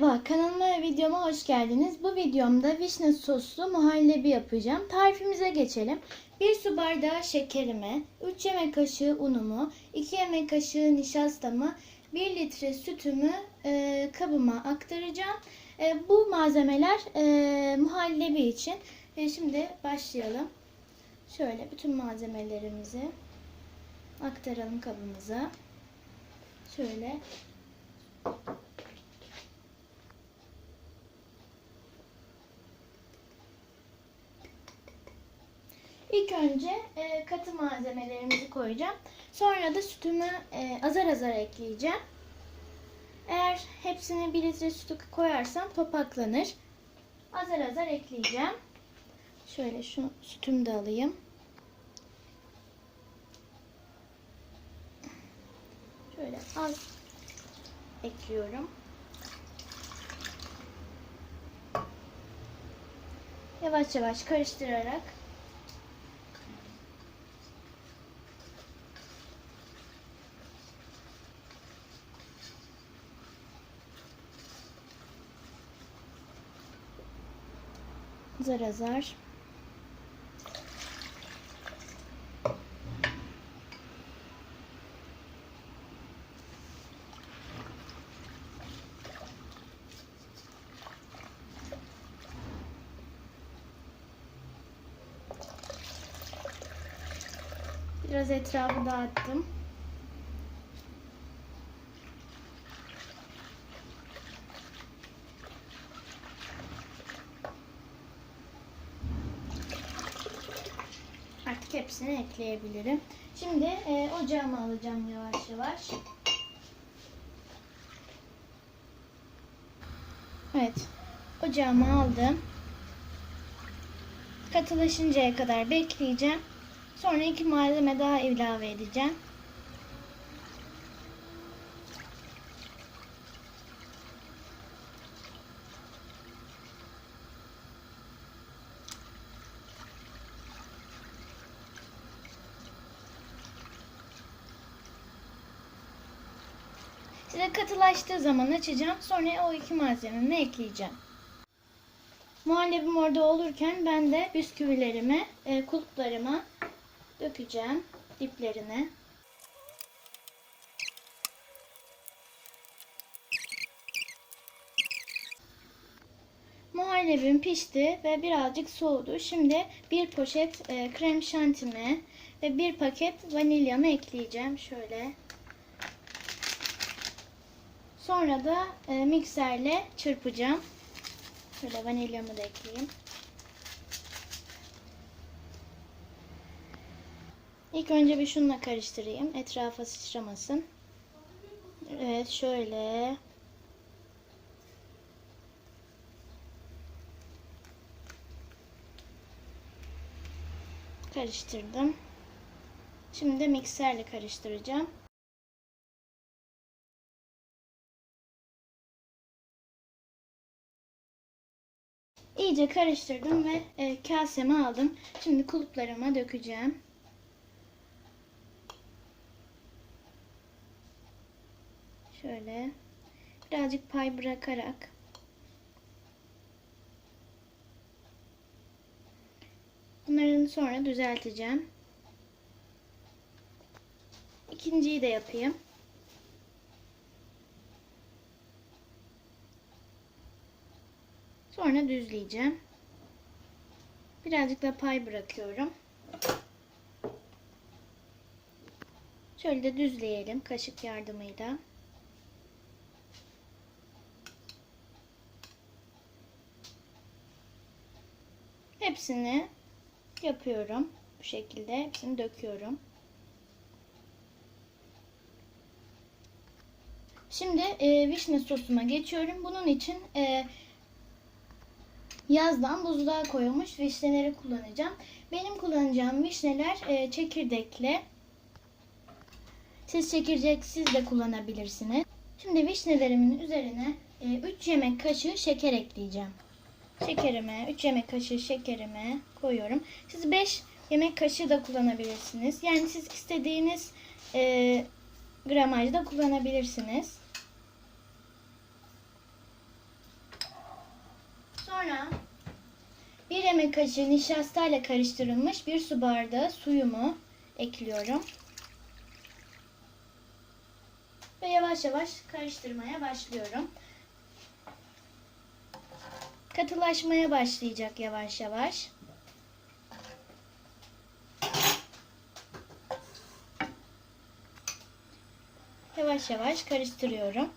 Merhaba, kanalıma ve videoma hoş geldiniz. Bu videomda vişne soslu muhallebi yapacağım. Tarifimize geçelim. 1 su bardağı şekerimi, 3 yemek kaşığı unumu, 2 yemek kaşığı nişastamı, 1 litre sütümü e, kabıma aktaracağım. E, bu malzemeler e, muhallebi için. E, şimdi başlayalım. Şöyle bütün malzemelerimizi aktaralım kabımıza. Şöyle İlk önce e, katı malzemelerimizi koyacağım. Sonra da sütümü e, azar azar ekleyeceğim. Eğer hepsini bir litre sütü koyarsam topaklanır. Azar azar ekleyeceğim. Şöyle şu sütümü de alayım. Şöyle az ekliyorum. Yavaş yavaş karıştırarak azar azar Biraz etrafı dağıttım. Artık hepsini ekleyebilirim. Şimdi e, ocağıma alacağım yavaş yavaş. Evet. Ocağıma aldım. Katılaşıncaya kadar bekleyeceğim. Sonra iki malzeme daha ilave edeceğim. Size katılaştığı zaman açacağım. Sonra o iki malzememi ekleyeceğim. Muhallebim orada olurken ben de bisküvilerimi, e, kulplarımı dökeceğim diplerine. Muhallebim pişti ve birazcık soğudu. Şimdi bir poşet e, krem şantimi ve bir paket vanilyamı ekleyeceğim. Şöyle. Sonra da e, mikserle çırpacağım. Şöyle vanilyamı da ekleyeyim. İlk önce bir şununla karıştırayım. Etrafa sıçramasın. Evet şöyle. Karıştırdım. Şimdi de mikserle karıştıracağım. İyice karıştırdım ve e, kaseme aldım. Şimdi kulplarıma dökeceğim. Şöyle birazcık pay bırakarak bunların sonra düzelteceğim. İkinciyi de yapayım. Sonra düzleyeceğim. Birazcık da pay bırakıyorum. Şöyle de düzleyelim kaşık yardımıyla. Hepsini yapıyorum. Bu şekilde hepsini döküyorum. Şimdi e, vişne sosuma geçiyorum. Bunun için e, yazdan buzluğa koyulmuş vişneleri kullanacağım. Benim kullanacağım vişneler e, çekirdekli. Siz çekirdeksiz de kullanabilirsiniz. Şimdi vişnelerimin üzerine e, 3 yemek kaşığı şeker ekleyeceğim. Şekerimi, 3 yemek kaşığı şekerimi koyuyorum. Siz 5 yemek kaşığı da kullanabilirsiniz. Yani siz istediğiniz e, gramajda kullanabilirsiniz. Yemek kaşığı nişastayla karıştırılmış bir su bardağı suyumu ekliyorum. Ve yavaş yavaş karıştırmaya başlıyorum. Katılaşmaya başlayacak yavaş yavaş. Yavaş yavaş karıştırıyorum.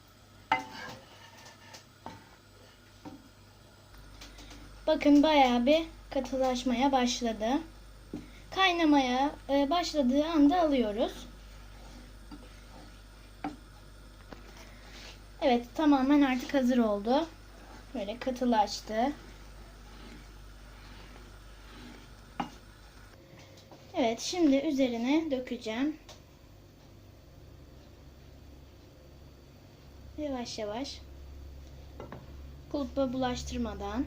Bakın bayağı bir katılaşmaya başladı. Kaynamaya e, başladığı anda alıyoruz. Evet tamamen artık hazır oldu. Böyle katılaştı. Evet şimdi üzerine dökeceğim. Yavaş yavaş. Kulpa bulaştırmadan.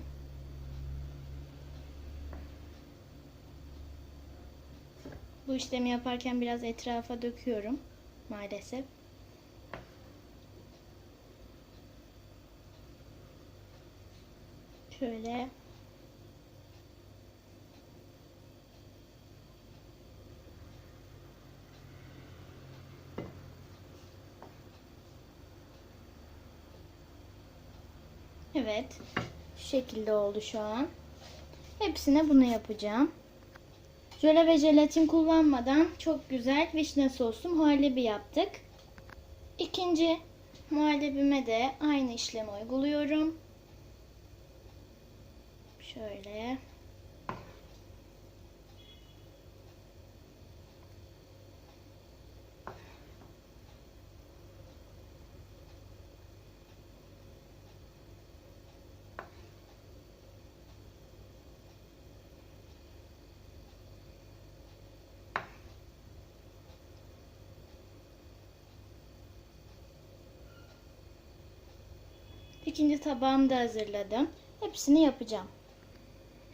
Bu işlemi yaparken biraz etrafa döküyorum maalesef. Şöyle Evet. Şu şekilde oldu şu an. Hepsine bunu yapacağım. Jöle ve jelatin kullanmadan çok güzel vişne soslu muhallebi yaptık. İkinci muhallebime de aynı işlemi uyguluyorum. Şöyle. İkinci tabağımı da hazırladım. Hepsini yapacağım.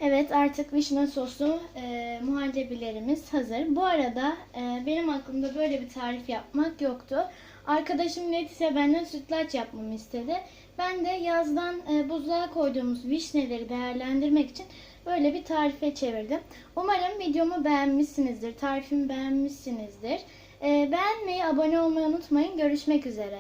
Evet artık vişne soslu e, muhallebilerimiz hazır. Bu arada e, benim aklımda böyle bir tarif yapmak yoktu. Arkadaşım Leticia benden sütlaç yapmamı istedi. Ben de yazdan e, buzluğa koyduğumuz vişneleri değerlendirmek için böyle bir tarife çevirdim. Umarım videomu beğenmişsinizdir, tarifimi beğenmişsinizdir. E, beğenmeyi, abone olmayı unutmayın. Görüşmek üzere.